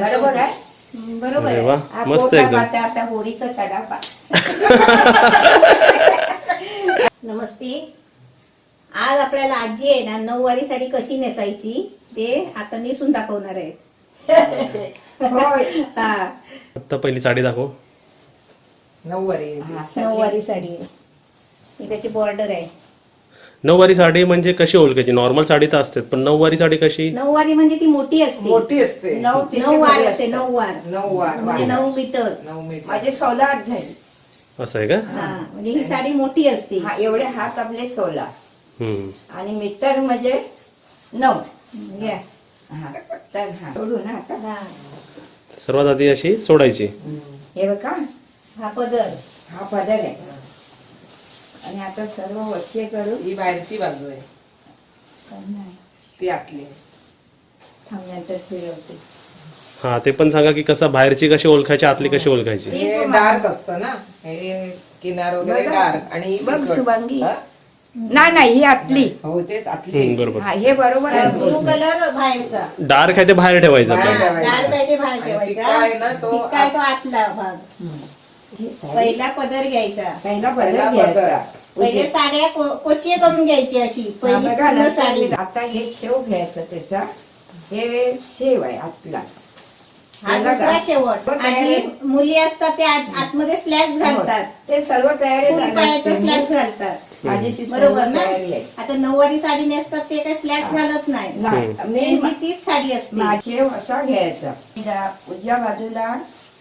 बरोबर आहे? हम्म, बरोबर अरे आहे. वा हा मस्त पोटा एकदम. पाता आता होळीचं कडापा. नमस्ते. आज आपल्याला आजी आहे ना नऊवारी साडी कशी नेसायची ते आता नेसून दाखवणार आहे. होय. हा. आता पहिली साडी दाखव. नऊवारी हा. नऊवारी साडी आहे ही त्याची बॉर्डर आहे. नऊवारी साडी म्हणजे कशी ओळखायची नॉर्मल साडी तर असते पण नऊवारी साडी कशी? नऊवारी म्हणजे ती मोठी असते. मोठी असते. नऊ वार असते. नऊ वार नऊ वार म्हणजे नऊ मीटर. नऊ मीटर. माझे सोळा हात झाले असं आहे का? हा म्हणजे ही साडी मोठी असते. हा एवढे हात आपले सोळा. हम्म. आणि मीटर म्हणजे नऊ. घ्या. हा तर हा. सोडू ना आता. हा. सर्वात आधी अशी सोडायची. हे बघा. हा पदर. हा पदर आहे. आणि आता सर्व वच्चे करू. ही बाहेरची बाजू आहे. ती आतली आहे. थांबल्यानंतर फिरवते हा ते पण सांगा की कसं बाहेरची कशी ओळखायची आतली कशी ओळखायची? हे डार्क असतं ना? हे किनार वगैरे. डार्क आणि ही बघ. शुभांगी. हा? नाही नाही ही आतली. हो तेच आतली. हम्म, बरोबर. हा हे बरोबर आहे ब्लू कलर बाहेरचा. डार्क आहे ते बाहेर ठेवायचं बाहेर ठेवायचं. डार्क आहे ते बाहेर आणि आहे ना तो आहे तो आतला भाग. ही. पहिला पदर घ्यायचा पहिला पहिला पदर. घ्यायचा पहिले साड्या को- कोचिये करून घ्यायची अशी हा, पहिली साडी आता हे शेव घ्यायचं त्याचा हे शेव आहे आतला हा हे. दुसरा शेवट आधी तयारी- मुली असतात ते आत- आतमध्ये स्लॅक्स घालतात ते सर्व तयारी. स्लॅक्स घालतात बरोबर ना. आता नऊवारी साडी नेसतात ते काही स्लॅक्स घालत नाही तीच साडी असते माझे असा घ्यायचा उजव्या बाजूला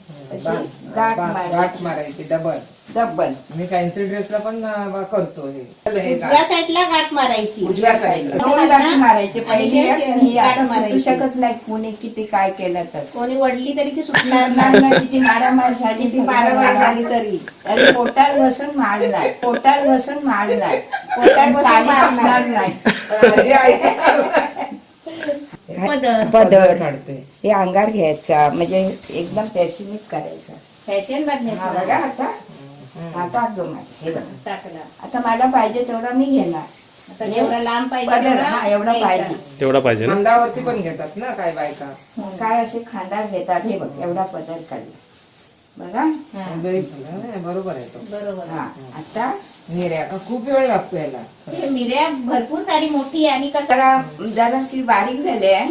अशी गाठ मारायची. मारायची डबल. डब्बल मी फॅन्सी ड्रेसला पण अं, करतो हे. हे उजव्या. साईडला गाठ मारायची. उजव्या साईडला. दोन गाठी मारायचे आणि पहिली एक, ही गाठ आता सुटू मारायची. शकत नाही कोणी किती काय केलं तर. कोणी वडली तरी ती सुटणार नाही. तिची मारामार झाली ती बारावार झाली तरी. त्याने पोटात बसून मारलाय पोटात बसून मारलाय. पोटात बसून साडी मारणार. सुटणार नाही. पण माझी आई पदर. पदर काढते. हे अंगार घ्यायचा म्हणजे एकदम पॅशनिक करायचा. फॅशन हा बघण्याचा बघा आता. आता जो हे बघा. टाकला. आता मला पाहिजे तेवढा मी घेणार. आता जेवढा लांब पाहिजे पदर, तेवढा हा एवढा घ्यायचा. पाहिजे. एवढा पाहिजे ना? खांदावरती पण घेतात ना काय बायका? काय असे खांदा घेतात हे बघ एवढा पदर काढला बघा. हा, लई झालं. ना, बरोबर आहे तो. बरोबर. हा. आता खूप वेळ लागतो याला. मिऱ्या भरपूर साडी मोठी आहे आणि कसं जरा जराशी बारीक झाले आहे.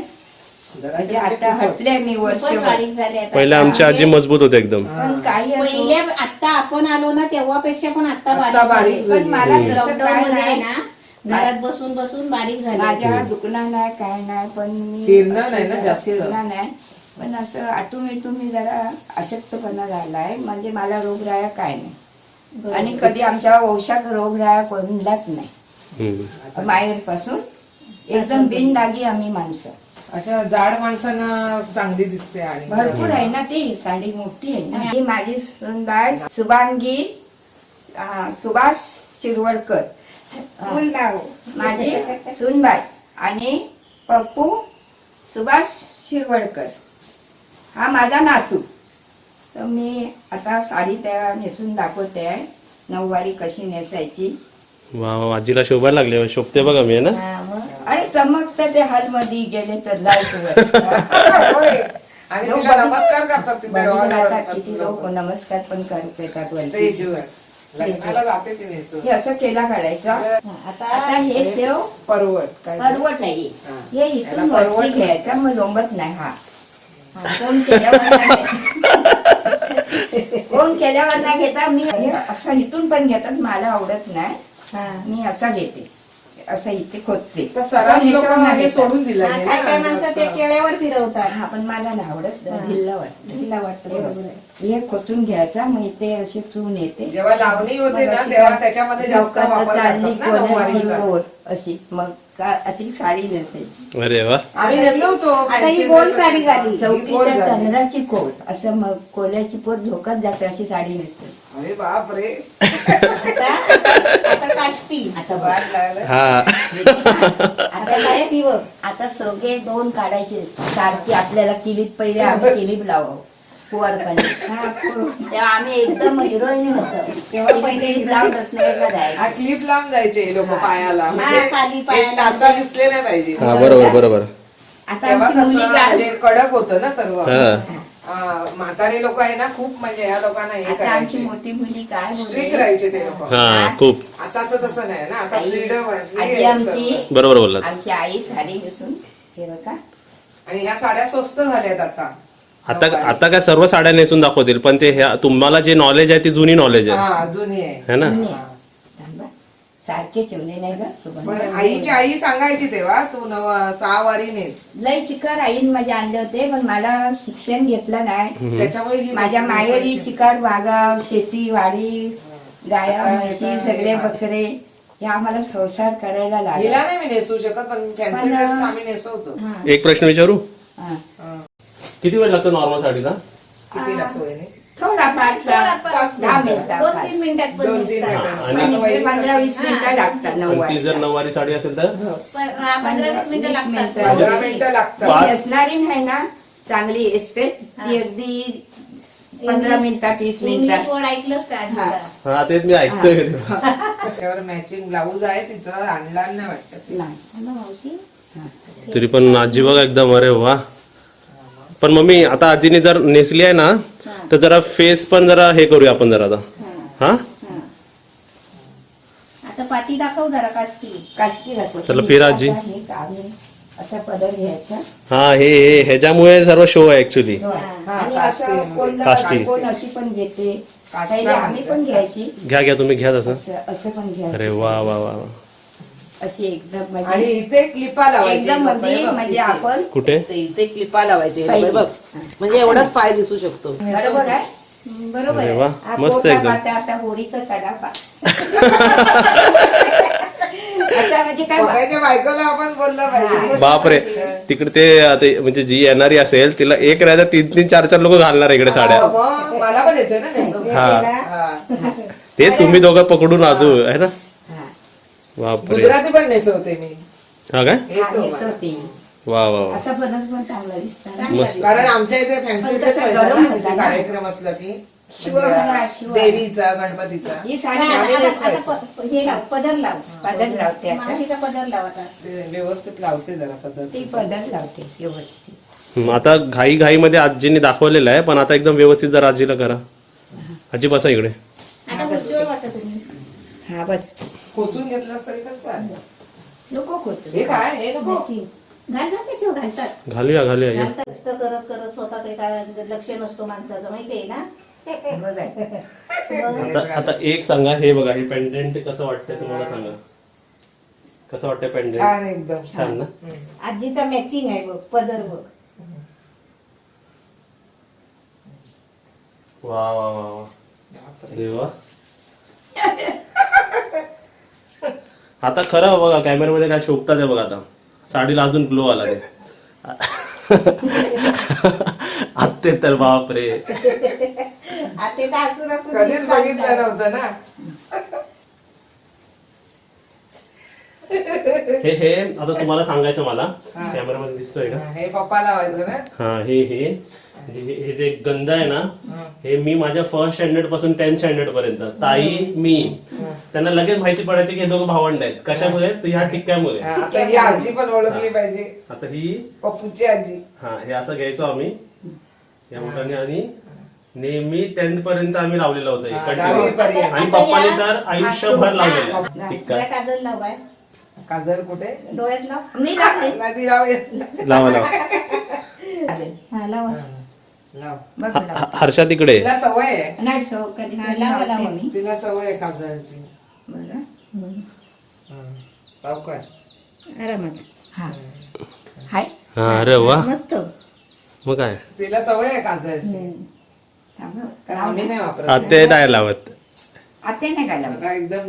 जरा म्हणजे आता हटले मी वर्ष खूपच बारीक झाली आता. पहिले आमची आजी मजबूत होते एकदम. पण काही असो आता आपण आलो ना तेव्हापेक्षा पण आता आता बारीक बारीक झाली. पण मला तसं लॉकडाऊन काय मध्ये आहे नाही. ना घरात बसून बसून बारीक झाली. माझ्या दुखणार नाही काय नाही पण मी फिरणं नाही ना जास्त. फिरणं नाही. पण असं आटून इटून मी जरा अशक्तपणा झालाय. म्हणजे मला रोगराया काय नाही. आणि कधी आमच्या वंशात रोगराया कोणलाच नाही. हम्म. माहेरपासून एकदम बिनडागी आम्ही माणसं. अशा जाड माणसांना चांगली दिसते आणि भरपूर आहे ना ती. साडी मोठी आहे ना. ही माझी सुनबाई शुभांगी अं, सुभाष शिरवडकर. माझी सुनबाई आणि पप्पू सुभाष शिरवडकर हा माझा नातू. तर मी आता साडी त्या नेसून दाखवते आहे. नऊवारी कशी नेसायची. वा वा, आजीला शोभायला लागले शोभते बघा मी ना. अरे चमकतं ते हॉलमध्ये गेले तर लाइट. आणि तिला नमस्कार करतात तिथे हॉलवर. किती लोक नमस्कार पण करत येतात. स्टेजवर. लग्नाला जाते ती नेसून. हे असं केला काढायचा. हा, आता आता हे शेव परवड. काय परवट नाही. हा. हे इथून याला वरती परवट घ्यायचा मग लोंबत नाही हा. कोण केल्यावर नाही कोण केल्यावर नाही घेता मी असं इथून पण घेतात मला आवडत नाही. हा. मी असा घेते. असं इथे खोदते. हे. सोडून दिलं काय काय माणसं ते केळ्यावर फिरवतात. हा पण मला नाही आवडत. ढिल्ला वाटतं. वाटतं हे. हे खोचून घ्यायचा मग इथे अशी चून येते. जेव्हा लावणी होते ना तेव्हा त्याच्यामध्ये जास्त वापर अशी मग अशी साडी नेसायची अरे वा. आम्ही आता ही गोल साडी झाली. गोल चौकीच्या. चंद्राची कोट. असं मग कोल्याची पोट झोकत जाते अशी साडी नेसते. अरे बाप रे. आता आता काष्टी. आता बघ. वाट लागलं. हा. आता काय बघ आता सगळे दोन काढायचे. सारखी आपल्याला किलीप पहिले आम्ही किलीप लावावं. कुवारपणे हा, पुरं. तेव्हा आम्ही एकदम हिरोईन होतो. तेव्हा पहिले किलीप जायचं. हा लावून जायचे लोक पायाला. हा, म्हणजे खाली एक पायाला. टाचा दिसले नाही पाहिजे. हा बरोबर बरोबर. आता तेव्हा आमची कसं मुली काय म्हणजे कडक होतं ना सर्व. हा. म्हातारे लोक आहे ना खूप म्हणजे या लोकांना हे आता आमची करायचे. मोठी मुली काय स्ट्रिक्ट बोलते राहायचे ते लोक. हा खूप. आताच तसं नाही ना आता आई फ्रीडम आहे आजी आमची सर्व. बरोबर बोललात. आमची आई साडी नेसून हे बघा. आणि ह्या साड्या स्वस्त झाल्यात आता. आता आता काय सर्व साड्या नेसून दाखवतील पण ते ह्या तुम्हाला जे नॉलेज आहे ती जुनी नॉलेज आहे. हा जुनी आहे. है ना. सारखे ठेवले नाही ग पण सुगंध आईची आई सांगायची तेव्हा तू नव सहा वारी नेस. लय चिकार आईन माझे आणले होते पण मला शिक्षण घेतलं नाही. त्याच्यामुळे ही माझ्या गोष्ट माहेरी नेसायची. चिकार वागा शेती वाडी गाया म्हशी सगळे बकरे हे आम्हाला संसार करायला लागला. हिला नाही मी नेसू शकत पण फॅन्सी ड्रेस आम्ही नेसवतो. एक प्रश्न विचारू? हा. हा. किती वेळ लागतो नॉर्मल साडीला किती लागतो वहिनी? थोडा पाच पाच दहा मिनिटं. मिनिटं दोन पाच. तीन मिनिटात पण दोन तीन दिसतात. मिनिटं. आणि- पंधरा वीस हा. मिनिटं लागतात आणि ती जर नऊवारी साडी असेल तर पण- हा, पंधरा वीस मिनिटं वीस लागतात मिनिटं. पंधरा मिनिटं लागतात पाच. असणारी नाही ना चांगली एस्पेट ती अगदी पंधरा मिनिटात वीस इंग्लिश मिनिटात वर्ड ऐकलंच का आधीचा? हा तेच मी ऐकतोय त्याच्यावर मॅचिंग ब्लाऊज आहे तिचं आणला नाही वाटतं नाही मावशी तरी पण आजी बघा एकदम अरे वा पण मम्मी आता आजीने जर नेसली आहे ना तर जरा फेस पण जरा हे करूया आपण जरा आता. हा. आता पाठी दाखव जरा काष्टी. काष्टी चला फिरा आजी. हे काम आहे. असा पदर घ्यायचा हा हे हे ह्याच्यामुळे सर्व शो आहे ऍक्च्युली आणि काष्टी असं कोण काष्टी. कोण अशी पण घेते. काष्टा पहिले आम्ही पण घ्यायची. घ्या घ्या तुम्ही घ्या तसं. असं असं पण अरे वा वा वा वा. अशी एकदम आणि म्हणजे इथे क्लिपा लावायची. एकदम बघ, मध्ये बघ, म्हणजे इथे. आपण कुठे? इथे क्लिपा लावायचे. बघ म्हणजे एवढाच पाय दिसू शकतो. बरोबर आहे? हम्म, बरोबर अरे आहे. वा हा मस्त पोटा एकदम. पाता आता होळीचं कडापा. असं म्हणजे काय बा- बघायच्या बायकोला आपण बोललं पाहिजे. बापरे तिकडे ते आता म्हणजे जी येणारी असेल तिला एक राहायचं तीन तीन चार चार लोक घालणार इकडे साड्या. हा, मग मला पण येते ना. हा. हा. ते तुम्ही दोघं पकडून आजू आहे ना. बापरे. गुजराती पण नेसवते मी. हा काय हा, येतो मला. नेसवते. वा वा वा. असा पदार्थ पण चांगला दिसतात मस्त. कारण आमच्या इथे फॅन्सी पण ड्रेस कसं मिळतात गरम ना, होतं तिथे ना. कार्यक्रम असला की. म्हणजे. देवीचा गणपतीचा. ही साडी आता- आम्ही आता- नेसवायचो. आता प- हे लाव पदर लाव. पदर लावते आता. मावशीचा पदर लाव आता. ते व्यवस्थित लावते जरा पद्धत ती पदर लावते व्यवस्थित. आता घाई घाई मध्ये आजीने दाखवलेलं आहे पण आता एकदम व्यवस्थित जर आजीला करा. आजी बसा इकडे. हा बस. खोचून घेतलास तरी पण चालेल. नको खोचू. हे काय हे नको? घाल ना त्याच्यावर घालतात घालूया घालूया या. घालतात कष्ट करत करत स्वतःकडे काय लक्ष नसतो माणसाचं माहितीये ना. मग आता आता एक सांगा हे बघा हे पेंडेंट कसं वाटतंय तुम्हाला सांगा? कसं वाटतंय पेंडेंट छान एकदम. छान ना? आजीचा मॅचिंग आहे बघ पदर बघ. वा वा वा वा. देवा. आता खरं बघा कॅमेऱ्यामध्ये काय शोभतात आहे बघा आता. साडीला अजून ग्लो आला ते. आत्ते तर बापरे. आता ते तर असून असून कधीच. बघितलं नव्हतं ना. हे हे आता तुम्हाला सांगायचं मला. कॅमेरामध्ये दिसतोय का? हे पप्पा लावायचं ना? हा हे हे. म्हणजे हे हे जे गंध आहे ना हे. मी माझ्या फर्स्ट स्टँडर्डपासून टेन्थ स्टँडर्ड पर्यंत. ताई मी. त्यांना लगेच माहिती पडायची की हे दोघं भावंड आहेत. कशामुळे? तर ह्या टिक्क्यामुळे आता ही आजी पण ओळखली पाहिजे. आता ही पप्पूची आजी. हा हे असं घ्यायचो आम्ही. या मोठ्याने आणि नेहमी टेन्थ पर्यंत आम्ही लावलेलं होतं. आणि पप्पाने तर आयुष्यभर लावलेलं हा, टिक्का काजल कुठे? डोळ्यात लाव. मी ती लाव. येत लावा लावा. चालेल. हा लावा. लाव. बघ ह- लाव. ह- हर्षा तिकडे. तिला सवय आहे. नाही सो कधी हा, कधी लावा, लावते लावा. मी. तिला सवय आहे काजळची बरं. सावकाश आरामात. हा. हाय. हा अरे वा. मस्त. मग काय? तिला सवय आहे काजळची थांब. कारण आम्ही नाही वापरत. आते नाही लावत. आते नाही काय लावत? मला एकदम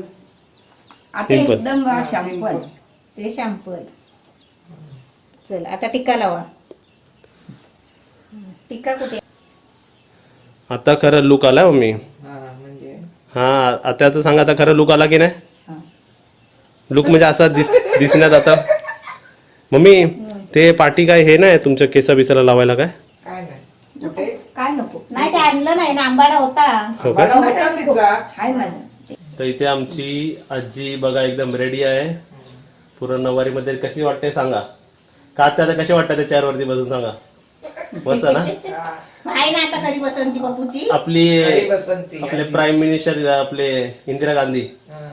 आता Simple. एकदम शॅम्पल ते शॅम्पल चल आता टिक्का लावा. टिक्का कुठे? आता खरं लुक आला मम्मी हा म्हणजे? हा आता आता सांगा आता खरं लुक आला की नाही? लुक म्हणजे असा दिस दिसण्यात आता. मम्मी ते पाठी काय हे नाही तुमच्या केसा बिसाला लावायला काय? काय नाही. कुठे? काय नको? नाही ते आणलं नाही ना आंबाडा होता. हो काय मला होता तिचा. हाय माझं तर इथे आमची आजी बघा एकदम रेडी आहे. पूर्ण नवारीमध्ये कशी वाटते सांगा. का त्या कसे वाटतात त्या चेअरवरती बसून सांगा. मस्त ना? आहे ना आता खरी पसंती बापूची. आपली बसंती. आपले प्राईम मिनिस्टर आपले इंदिरा गांधी. हा.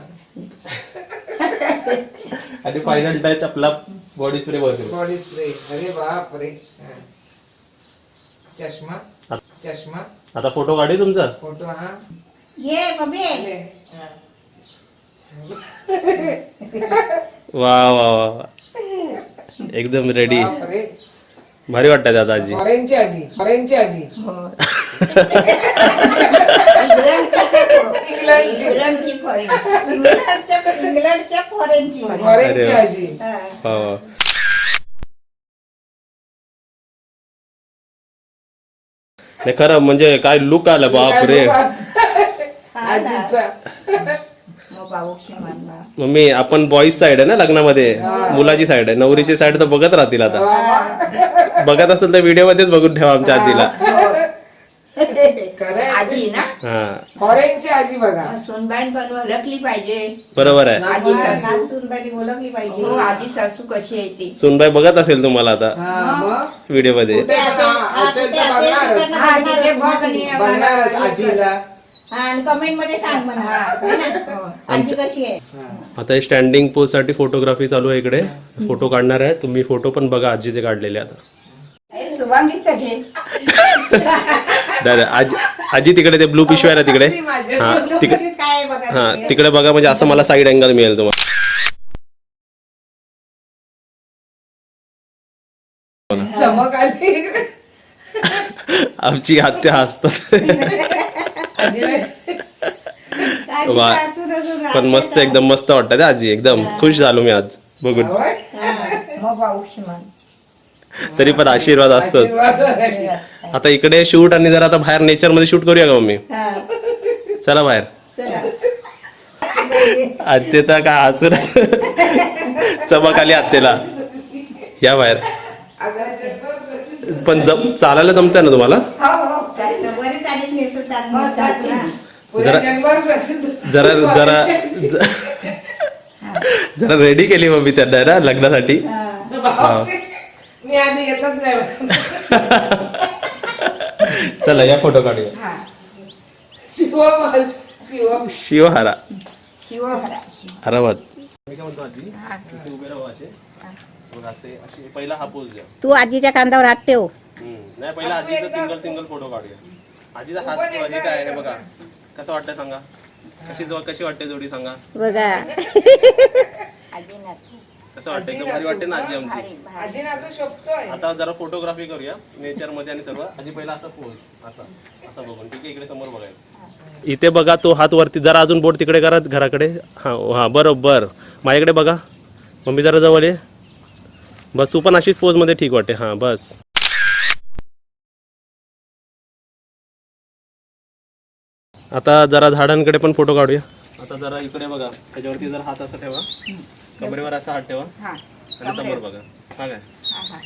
आणि फायनल टच आपला बॉडी स्प्रे भरतो बॉडी स्प्रे अरे बाप रे हा. चष्मा. चष्मा. आता फोटो काढू तुमचा? फोटो हा. ये बबे. वा वा वा वा. एकदम रेडी भारी वाटतात आता आजी. फॉरेनची आजी फॉरेनची आजी. इंग्लंडची. इंग्लंडची. फॉरेन इंग्लंडच्या इंग्लंडच्या फॉरेनची. फॉरेनची अरे वा. आजी. वा वा. नाही खरं म्हणजे काय लुक आलं बाप रे आजीचा. मम्मी आपण बॉईज साइड आहे ना लग्नामध्ये? मुलाची साइड आहे. नवरीची साइड तर बघत राहतील आता. बघत असेल तर व्हिडिओ मध्येच बघून ठेवा आमच्या आजीला. खरंय. आजी ना? हा. फॉरेनची आजी बघा. सोनबाई पण ओळखली पाहिजे. बरोबर आहे. आजी सासू. नाचून ओळखली पाहिजे. हो आजी सासू कशी आहे ती? सुनबाई बघत असेल तुम्हाला आता. हा व्हिडिओमध्ये आजीला. आणि कमेंटमध्ये सांग म्हणा है ना? हो. आजी कशी आहे? आता स्टँडिंग पोजसाठी फोटोग्राफी चालू आहे इकडे. फोटो काढणार आहे. तुम्ही फोटो पण बघा आजीचे काढलेले आता. सुवांगीचं घे. दादा आजी आजी तिकडे ते ब्लू पिशवी आहे ना तिकडे हा तिकडे कशी काय आहे बघा हा तिकडे. तिकडे बघा म्हणजे असं मला साईड अँगल मिळेल तुम्हाला. चमक आली. आमची आत्या हसतात. पण मस्त एकदम मस्त वाटतं ते आजी एकदम. खुश झालो मी आज. बघून. तरी पण आशीर्वाद असतो. आता इकडे शूट आणि जरा आता बाहेर नेचरमध्ये शूट करूया का मम्मी? हा, चला बाहेर. चला. आत्ते तर काय हसून चमक आली आत्तेला. या बाहेर. पण जम चालायला जमतंय ना तुम्हाला हो हो चालेल बरीच आली नेसतात हो, चालते. ना. पुऱ्या जरा- जगभर प्रसिद्ध जरा जरा ज- जरा रेडी केली मम्मी त्यांना ना लग्नासाठी. मी आधी येतच नाही चला या फोटो काढूया. हा. शिव. माझ शिव. शिवहारा शिवहरा मी मग हा द्या. तू आजीच्या कांदावर हात ठेव. हम्म. नाही पहिला आजीचा सिंगल सिंगल फोटो काढूया. आजीचा हात हे काय आहे बघा. कसं वाटतंय सांगा? कशी जो कशी वाटते जोडी सांगा? बघा. आजी कसं वाटतंय? एकदम भारी वाटते ना आजी आमची. आजी शोभतोय. आता जरा फोटोग्राफी करूया नेचरमध्ये आणि सर्व. आधी पहिला असा पोज असा. असा बघून. ठीक आहे इकडे समोर बघायला. इथे बघा तो हात वरती. जरा अजून बोट तिकडे करा घराकडे. हा हा बरोबर. माझ्याकडे बघा. मम्मी जरा जवळ ये. बस तू पण अशीच पोजमध्ये ठीक वाटते. हा बस. आता जरा झाडांकडे पण फोटो काढूया. आता जरा इकडे बघा त्याच्यावरती जरा हात असा ठेवा. कमरेवर असा हात ठेवा. हा आणि समोर बघा. हा काय? हा हा.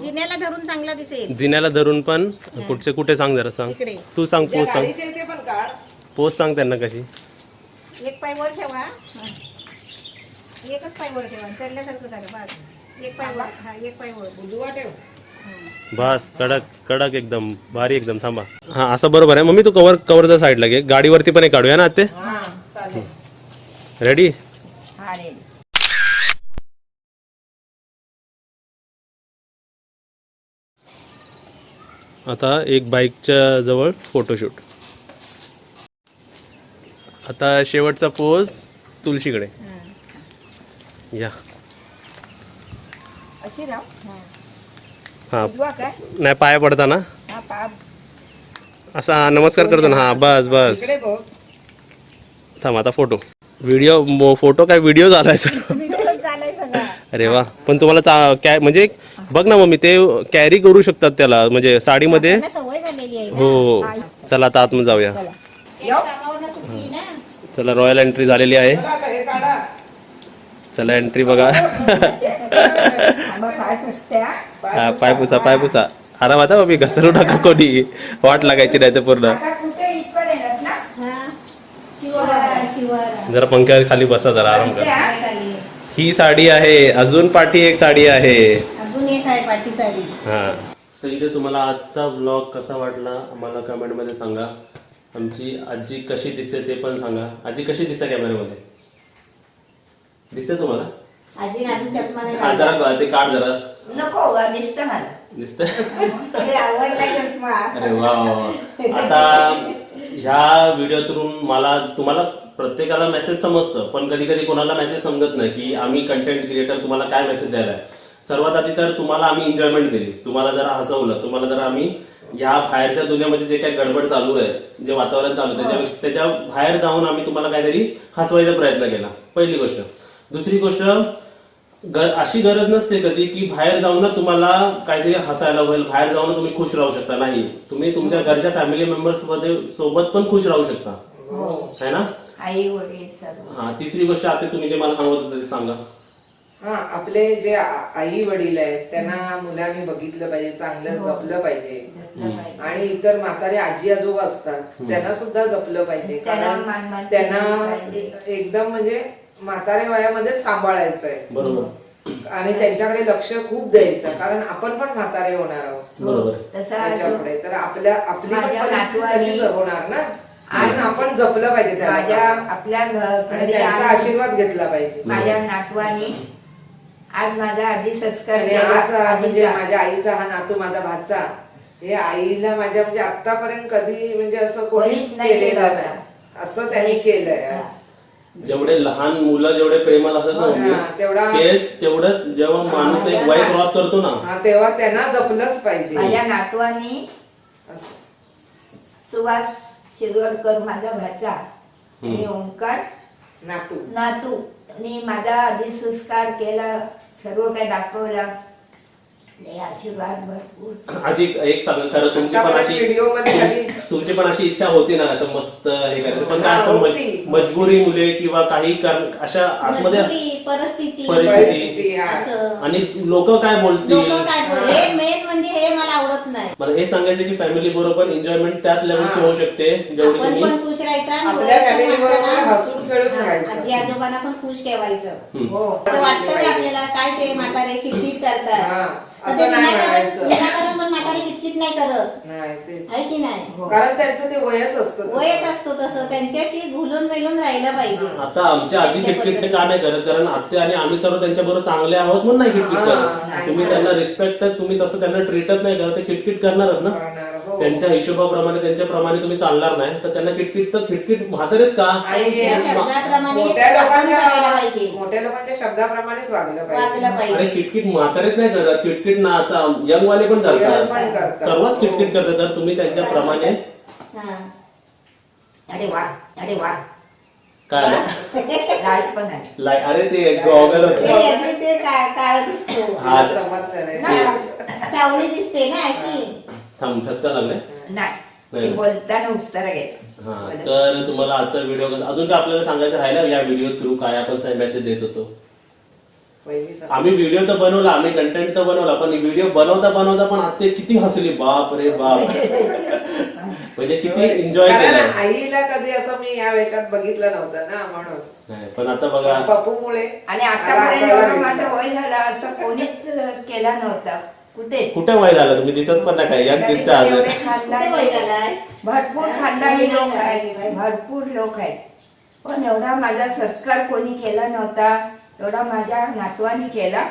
जिन्याला धरून चांगला दिसेल. जिन्याला धरून पण कुठचे कुठे सांग जरा सांग. इकडे. तू सांग पोच सांग. गाडीच्या इथे पण काढ. पोच सांग त्यांना कशी. एक पाय वर ठेवा. एकच पाय वर ठेवा. चढल्यासारखं बस. एक हा एक ठेव बस कडक कडक एकदम भारी एकदम थांबा. हा असं बरोबर आहे. मम्मी तू कवर कवरच्या साईडला घे गाडीवरती पण एक काढूया ना ते हा चालेल. रेडी हा रे आता एक बाईकच्या जवळ फोटोशूट आता शेवटचा पोज तुळशीकडे या. अशी राव. हा. उजवा काय? नाही पाया पडताना? हा पा. असा नमस्कार करतो ना. हा बस बस. इकडे बघ. थांब आता फोटो. व्हिडिओ फोटो काय व्हिडिओ झालाय सर सगळा. अरे वा. पण तुम्हाला चा कॅ म्हणजे बघ ना मम्मी ते कॅरी करू शकतात त्याला. म्हणजे साडीमध्ये? त्यांना सवय झालेली आहे ना. हो. चला आता आतमध्ये जाऊया. सुटली ना चला रॉयल एंट्री झालेली आहे. चला आता हे काढा. चला एंट्री बघा. हा, पाय पुसा पाय पुसा. आरामात हा मम्मी घसरू नका कोणी. वाट लागायची नाही तर पूर्ण. आता हा. जरा पंख्यावर खाली बसा जरा आराम कर. ही साडी आहे. अजून पाठी एक साडी आहे. अजून एक आहे पाठी साडी. हा. तर इथे तुम्हाला आजचा ब्लॉग कसा वाटला आम्हाला कमेंटमध्ये सांगा. आमची आजी कशी दिसते ते पण सांगा. आजी कशी दिसते कॅमेऱ्यामध्ये दिसते तुम्हाला? आजी हा. जरा ते काढ जरा. नको वा, दिसतं मला. दिसतंय? तिला आवडला चष्मा. अरे वा वा वा. आता ह्या व्हिडिओतून मला तुम्हाला प्रत्येकाला मेसेज समजतं पण कधी कधी कोणाला मेसेज समजत नाही की आम्ही कंटेंट क्रिएटर तुम्हाला काय मेसेज द्यायला आहे. सर्वात आधी तर तुम्हाला आम्ही एन्जॉयमेंट दिली. तुम्हाला जरा हसवलं तुम्हाला जर आम्ही या बाहेरच्या दुनियामध्ये जे काही गडबड चालू आहे जे वातावरण चालू आहे त्याच्या बाहेर जाऊन आम्ही तुम्हाला काहीतरी हसवायचा प्रयत्न केला. पहिली गोष्ट. दुसरी गोष्ट गर अशी गरज नसते कधी की बाहेर जाऊन ना तुम्हाला काहीतरी हसायला होईल. बाहेर जाऊन तुम्ही खुश राहू शकता. नाही. तुम्ही तुमच्या घरच्या फॅमिली मेंबर्समध्ये सोबत पण खुश राहू शकता. है. ना? आई वडील सर्व. हा तिसरी गोष्ट आता तुम्ही जे मला सांगत होते ते सांगा. हा आपले जे आई वडील आहेत त्यांना मुलांनी बघितलं पाहिजे चांगलं जपलं पाहिजे. जपलं पाहिजे. आणि इतर म्हातारे आजी आजोबा असतात त्यांना सुद्धा जपलं पाहिजे. त्यांना कारण त्यांना. एकदम म्हणजे म्हातारे वयामध्ये सांभाळायचं आहे बरोबर. आणि त्यांच्याकडे लक्ष खूप द्यायचं कारण आपण पण म्हातारे होणार आहोत. बरोबर. तसं आज त्याच्यापुढे. तर आपल्या आपली पण माझ्या परिस्थिती नातवानी- तशीच होणार ना आणि आपण जपलं पाहिजे माझ्या. आपल्या घ- आणि घरी त्यांचा आज आशीर्वाद घेतला पाहिजे. माझ्या नातवानी आज माझा आधी संस्कार आणि केला. आज हा म्हणजे आजीचा. माझ्या आईचा हा नातू माझा भाचा हे आईला माझ्या म्हणजे आतापर्यंत कधी म्हणजे असं कोणीच कोणीच नाही केलेलं केलं नाही. असं त्यांनी केलंय आज. जेवढे लहान मुलं जेवढे प्रेमाला असतात ना तेवढा- तेच तेवढंच जेव्हा माणूस एक वय क्रॉस करतो ना. हा तेव्हा त्यांना जपलंच पाहिजे. माझ्या नातवानी. सुभाष शिरवडकर माझा भाचा आणि ओंकार नातू. नातू. आणि माझा आधी संस्कार केला सर्व काही दाखवला. लय आशीर्वाद भरपूर आजी एक सांगा खरं तुमची पण अशी व्हिडिओमध्ये खाली तुमची पण अशी इच्छा होती ना असं मस्त हे करायचं पण काय असं होती. मजबुरी मुले किंवा काही कारण अशा आतमध्ये मजबुरी, परिस्थिती परिस्थिती. हा. असं. आणि लोक काय लोक बोलतील? काय बोलले मेन म्हणजे हे मला आवडत नाही. मला हे सांगायचं की फॅमिली बरोबर एन्जॉयमेंट त्याच लेवलची हा. होऊ शकते जेवढी आपण तुम्ही पण खुश राहायचं आणि आपल्या वयस्कर family बरोबर हसून खेळून हा, राहायचं. आजी आजोबांना पण खुश ठेवायचं. हो. असं वाटतं का आपल्याला काय ते म्हातारे किटकिट हा, करतात असं तसं नाही विनाकारण म्हणायचं. विनाकारण पण म्हातारे किटकिट नाही करत. नाही तेच. आहे की नाही? कारण त्यांचं ते वयच असतं. वयच असतो तसं. त्यांच्याशी घुलून मिळून राहिलं पाहिजे. आता आमच्या आजी किटकिट का नाही करत? कारण आत्या आणि आम्ही सर्व त्यांच्या बरोबर चांगले आहोत म्हणून नाही किटकिट हा, करत. तुम्ही त्यांना रिस्पेक्ट तुम्ही तसं त्यांना ट्रीटच नाही करत ते किटकिट करणारच ना. हो. त्यांच्या हिशोबाप्रमाणे त्यांच्या प्रमाणे तुम्ही चालणार नाही तर त्यांना किटकिट तर किटकिट म्हातारेच का? मोठ्या लोकांच्या मोठ्या लोकांच्या शब्दाप्रमाणेच वागलं पाहिजे. अरे किटकिट म्हातारेच नाही करत. किटकिट ना यंग वाले पण करतात. करतात. सर्वच किटकिट करतात तर तुम्ही त्यांच्या प्रमाणे हा. अरे वा अरे वा. काय? आलं? लाइट पण आहे. लाय अरे ते गॉगल ते अगदी ते का- काळं दिसतो. हा. समजलं नाही. साव- सावली दिसते ना अशी? थांब ठसका लागलाय? नाही. नाही. ते बोलताना उस्तर गेलं. हा तर तुम्हाला आजचा व्हिडिओ अजून काय आपल्याला सांगायचं राहिलं? या व्हिडिओ थ्रू काय आपण मेसेज देत होतो. आम्ही व्हिडिओ तर बनवला आम्ही कंटेंट तर बनवला पण व्हिडिओ बनवता बनवता पण आता किती हसली. बाप रे बाप. म्हणजे किती एन्जॉय केलं. आईला कधी असं मी या वेशात बघितलं नव्हतं ना म्हणून. पण आता बघा. पप्पूमुळे आणि भेटलं. माझं वय झालं असं कोणीच केला नव्हता. कुठे? कुठे वय झालं? तुम्ही दिसत पण काय यात दिसतं झालाय? भरपूर खानदानी लोक आहेत. भरपूर लोक आहेत. पण एवढा माझा संस्कार कोणी केला नव्हता. एवढा माझ्या नातवानी केला.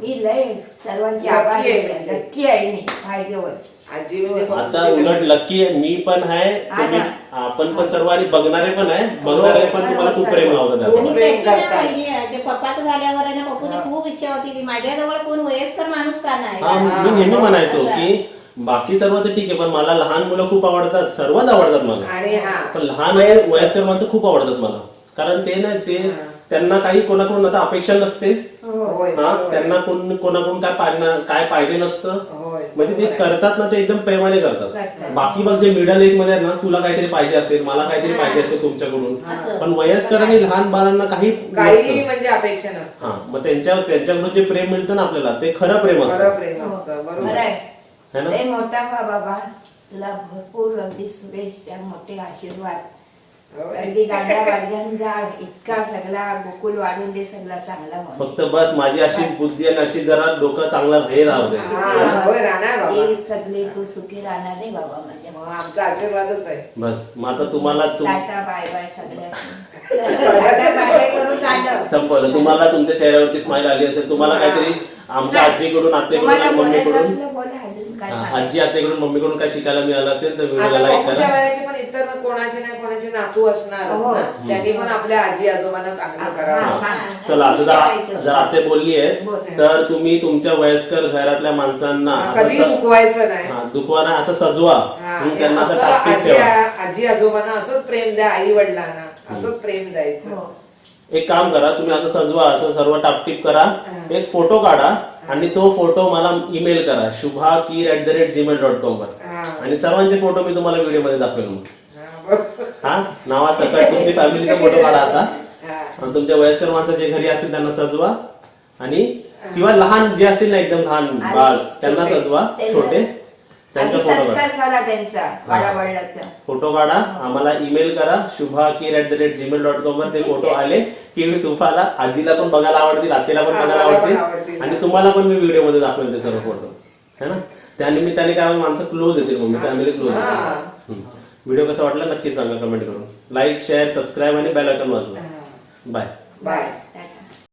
मी लय सर्वांची आभार आहे. नक्की आहे मी भाग्यवर आजी म्हणजे आता पप्पूची उलट लकी आहे. मी पण आहे. हा तुम्ही. आपण पण सर्व आणि बघणारे पण आहे. बघणारे पण तुम्हाला खूप प्रेम लावतात हो. आता. आणि प्रेम त्याची ना करतात. पहिली ते पप्पाचं झाल्यावर आहे ना पप्पूची खूप इच्छा होती की माझ्याजवळ कोण वयस्कर माणूस का नाही? हा मी नेहमी म्हणायचो की बाकी सर्व तर ठीक आहे पण मला लहान मुलं खूप आवडतात. सर्वच आवडतात मला. आणि हा. पण लहान वयस्कर माणसं खूप आवडतात मला. कारण ते ना ते त्यांना काही कोणाकडून आता अपेक्षा नसते. होय हा त्यांना कोण कोणाकडून काय पाहिजे काय पाहिजे नसतं. होय म्हणजे ते करतात ना ते एकदम प्रेमाने करतात. बाकी मग जे मिडल एजमध्ये आहेत ना तुला काहीतरी पाहिजे असेल मला काहीतरी पाहिजे असेल तुमच्याकडून. पण वयस्कर आणि लहान बाळांना काही काही. म्हणजे अपेक्षा नसतं. हा मग त्यांच्या त्यांच्याकडून जे प्रेम मिळतं ना आपल्याला ते खरं प्रेम खरं असतं प्रेम असतं खरं बरोबर. आहे. है मोठा बाबा. तुला भरपूर अगदी सुरेश त्या मोठे आशीर्वाद. अगदी गाड्या वाढग्यांचा इतका सगळा गोकुल वाढून दे सगळा चांगला म्हणून. फक्त बस माझी अशी बुद्धी आणि अशी जरा डोकं चांगला राहू दे. हा, होय राहणार बाबा. ते सगळे तू सुखी राहणार दे बाबा म्हणजे मग आमचा आशीर्वादच आहे. बस मग आता तुम्हाला तुम टाटा बाय बाय सगळ्या. संपवलं. तुम्हाला तुमच्या चेहऱ्यावरती स्माईल आली असेल तुम्हाला काहीतरी आमच्या आजीकडून आत्याकडून तुम्हाला आणि बोलायचं मम्मीकडून असलं बोला अजून काय हा, सांगायचं? आजी आत्याकडून मम्मीकडून काय शिकायला मिळालं असेल तर व्हिडिओला आता लाईक करा. वयाचे पण इतर कोणाचे नाही कोणाचे नातू असणार हो. ना त्यांनी पण आपल्या आजी आजोबांना चांगलं हा, करावं. चला आता. जर जर आते बोलली आहेत बोल. तर तुम्ही तुमच्या वयस्कर घरातल्या माणसांना असं कधी स- दुखवायचं नाही हा, दुखवा नाही असं सजवा हा, हं, त्यांना असं आजी ठेवा आजी आजोबांना असंच प्रेम द्या आई वडिलांना असंच प्रेम द्यायचं हो. एक काम करा तुम्ही असं सजवा असं सर्व टापटीप करा एक फोटो काढा आणि तो फोटो मला ईमेल करा Shubha Keer at the rate Gmail dot com वर हा. आणि सर्वांचे फोटो मी तुम्हाला व्हिडिओमध्ये दाखवेल मग हा, बरोबर. हा? नावासकट तुमची फॅमिलीचा फोटो काढा असा. हा. आणि तुमच्या वयस्कर माणसं जे घरी असतील त्यांना सजवा. आणि किंवा लहान जे असतील ना एकदम लहान बाळ त्यांना सजवा छोटे. त्यांचा फोटो काढा. त्यांचा फोटो काढा. आम्हाला ईमेल करा. Shubha Keer at the rate Gmail dot com वर ते फोटो आले. की मी तुम्हाला आजीला पण बघायला आवडतील आत्याला पण बघायला आवडतील. आणि तुम्हाला पण मी व्हिडिओमध्ये दाखवेल ते सर्व फोटो है ना? त्यानिमित्ताने काय माणसं क्लोज येतील मग. मी फॅमिली क्लोज येतील व्हिडिओ कसा वाटला नक्की सांगा कमेंट करून. लाईक शेअर सबस्क्राईब आणि बेल आयकॉन वाजवा. Bye bye